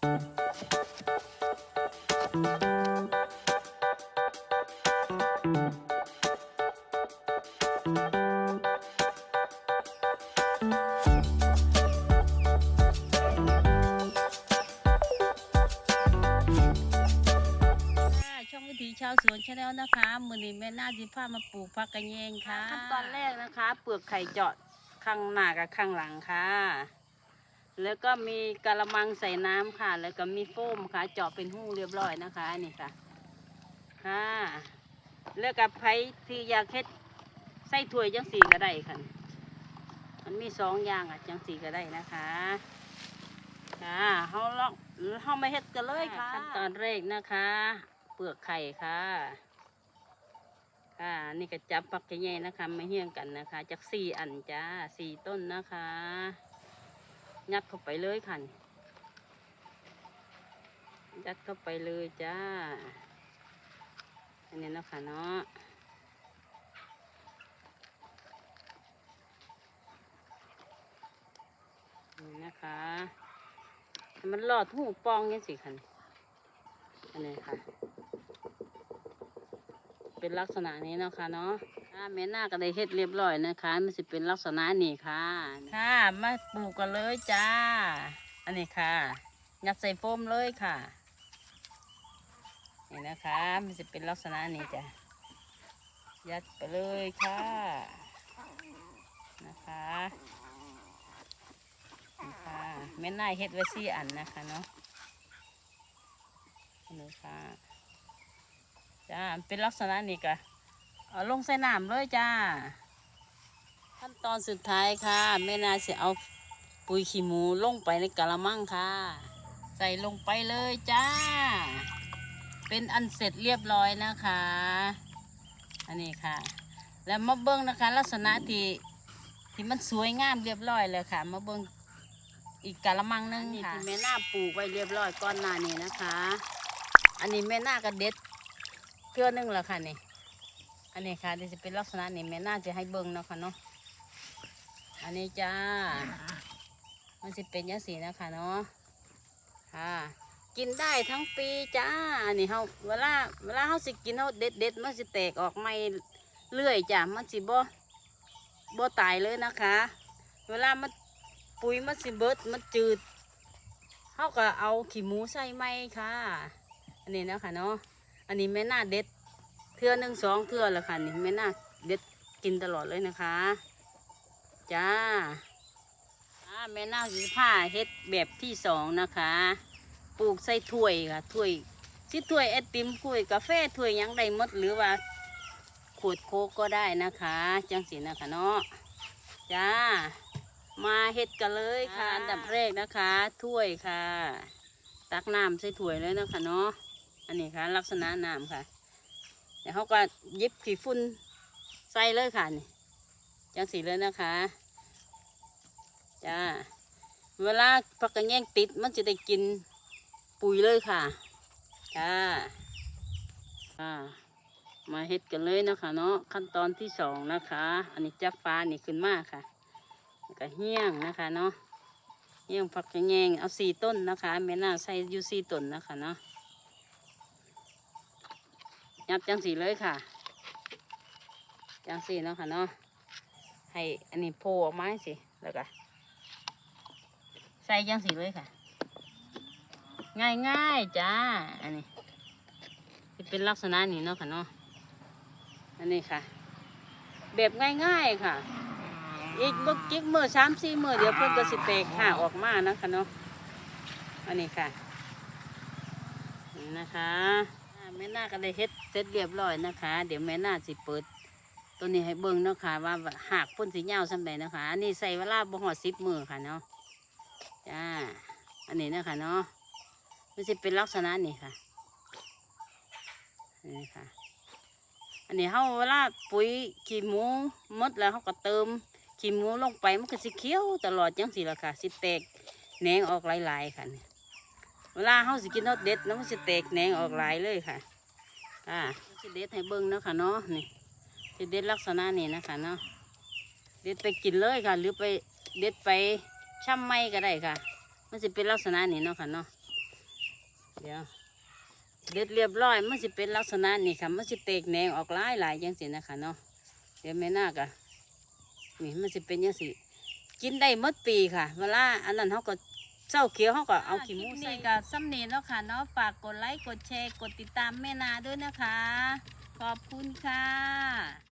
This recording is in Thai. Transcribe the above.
ช่องวิถีชาวสวนชาแนลนะคะ มือนี้แม่นาจิพามาปลูกผักกระเยงค่ะขั้นตอนแรกนะคะ เปลือกไข่เจาะข้างหน้ากับข้างหลังค่ะ แล้วก็มีกะละมังใส่น้ำค่ะ แล้วก็มีโฟมค่ะ เจาะเป็นหูเรียบร้อยนะคะนี่ค่ะค่ะแล้วกับไผ่ที่อยากเฮ็ดใส่ถ้วยจังสีก็ได้ค่ะมันมีสองอย่างอะจังสีก็ได้นะคะค่ะเขาลองเขามาเฮ็ดกันเลยค่ะขั้นตอนแรกนะคะ เปลือกไข่ค่ะค่ะนี่ก็จับปักใหญ่ๆนะคะมาเฮี้ยงกันนะคะจากสี่อันจ้าสี่ต้นนะคะ ยัดเข้าไปเลยค่ะนี่ยัดเข้าไปเลยจ้า อันนี้นะคะเนาะนี่นะคะมันหลอดหูปองยังสิคันอันนี้ค่ะ เป็นลักษณะนี้นะคะเนาะ ค่ะแม่หน้าก็ได้เฮ็ดเรียบร้อยนะคะมันสิเป็นลักษณะนี้ค่ะค่ะมาปลูกกันเลยจ้า อันนี้ค่ะยัดใส่โฟมเลยค่ะนี่นะคะมันจะเป็นลักษณะนี้จ้ะยัดไปเลยค่ะนะคะนี่ค่ะแม่นายเฮ็ดไว้สี่อันนะคะเนาะนี่ค่ะจ้าเป็นลักษณะนี้กะ เอาลงใส่น้ำเลยจ้า ขั้นตอนสุดท้ายค่ะแม่นาจะเอาปุ๋ยขี้หมูลงไปในกะละมังค่ะ ใส่ลงไปเลยจ้า เป็นอันเสร็จเรียบร้อยนะคะ อันนี้ค่ะ แล้วมาเบิ้งนะคะ ลักษณะที่ที่มันสวยงามเรียบร้อยเลยค่ะ มาเบิ้งอีกกะละมังหนึงค่ะที่แม่นาปลูกไว้เรียบร้อยก้อนหน้านี้นะคะ อันนี้แม่นาก็เด็ดเกลือนึงแล้วค่ะนี่ อันนี้ค่ะที่จะเป็นลักษณะนี้แม่น่าจะให้เบิ้งเนาะค่ะเนาะ อันนี้จ้า มันจะเป็นยังสีนะคะเนาะ ค่ะ กินได้ทั้งปีจ้า อันี่เฮาเวลาเวลาเฮาสิกินเฮาเด็ดเด็ดมันสิแตกออกไม่เรื่อยจ้ะมันสิบ่บ่ตายเลยนะคะ เวลามันปุ๋ยมันสิเบิดมันจืดเฮาก็เอาขี้หมูใส่ไหมค่ะ อันนี้นะคะเนาะ อันนี้แม่น่าเด็ด เทื่อหนึ่งสองเทื่อแล้วค่ะนี่แม่น่าเด็ดกินตลอดเลยนะคะ จ้าอ่าแม่น่าสิผ้าเฮ็ดแบบที่สองนะคะ ปลูกใส่ถ้วยค่ะถ้วยสิถ้วยไอติมถ้วยกาแฟถ้วยหยังได้หมดหรือว่าขวดโค้กก็ได้นะคะ จังสีนะคะเนาะจ้า มาเฮ็ดกันเลยค่ะ อันดับแรกนะคะถ้วยค่ะ ตักน้ำใส่ถ้วยเลยนะคะเนาะอันนี้ค่ะ ลักษณะน้ำค่ะ เดี๋ยวเขาก็ยิบขี้ฝุ่นใส่เลยค่ะนี่จังสีเลยนะคะจ้าเวลาผักกระแยงติดมันจะได้กินปุ๋ยเลยค่ะค่ะค่ะมาเฮ็ดกันเลยนะคะเนาะขั้นตอนที่สองนะคะ อันนี้จับฟ้านี่ขึ้นมากค่ะก็เฮี้ยงนะคะเนาะเฮี้ยงผักกระแยงเอาสี่ต้นนะคะแม่น่าใส่อยู่สี่ต้นนะคะเนาะ ยับจังสีเลยค่ะ จังสีเนาะค่ะเนาะ ให้อันนี้โผล่ออกมาสิ แล้วก็ใส่จังสีเลยค่ะ ง่ายง่ายจ้า อันนี้เป็นลักษณะนี้เนาะค่ะเนาะ อันนี้ค่ะ แบบง่ายๆค่ะ อีกบกจิกมือสามสี่มือเดี๋ยวเพิ่นก็สิเตกห่าออกมานะคะเนาะ อันนี้ค่ะ นี่นะคะ แม่นาก็ได้เฮ็ดเสร็จเรียบร้อยนะคะ เดี๋ยวแม่นาสิเปิด ตัวนี้ให้เบิ่งเนาะค่ะ ว่าหากพ่นสีเหยาวสำใดนะคะ อันนี้ใส่เวลาบ่หอดสิบมือค่ะเนาะจ้าอันนี้นะคะเนาะมันจะเป็นลักษณะนี้ค่ะนี่ค่ะ อันนี้เขาเวลาปุ๋ยขี้หมูมดแล้วเขาก็เติมขี้หมูลงไปมันก็สิเขียวตลอดจังสิละค่ะ สิแตกแหนงออกหลายๆค่ะนี่ เวลาเขาสิกินเขาเด็ดแล้วมันสิแตกแหนงออกหลายเลยค่ะอ่าสิเด็ดให้เบิ้งเนาะค่ะเนาะนี่สิเด็ดลักษณะนี้นะคะเนาะเด็ดไปกินเลยค่ะ หรือไปเด็ดไปช่ำไม่ก็ได้ค่ะ มันจะเป็นลักษณะนี้เนาะค่ะเนาะเดี๋ยวเด็ดเรียบร้อยมันสิเป็นลักษณะนี้ค่ะมันสิเตกแหนงออกหลายหลายจังสินะคะเนาะเดี๋ยวแม่น่าคอะนี่มันสิเป็นยังสิกินได้มดปีค่ะ เวลาอันนั้นเขาก็ เจ้าเขียวเขาก็เอาขี้หมูใส่กับซ้ำเนีเนาะค่ะเนาะฝากกดไลค์กดแชร์กดติดตามแม่นาด้วยนะคะ ขอบคุณค่ะ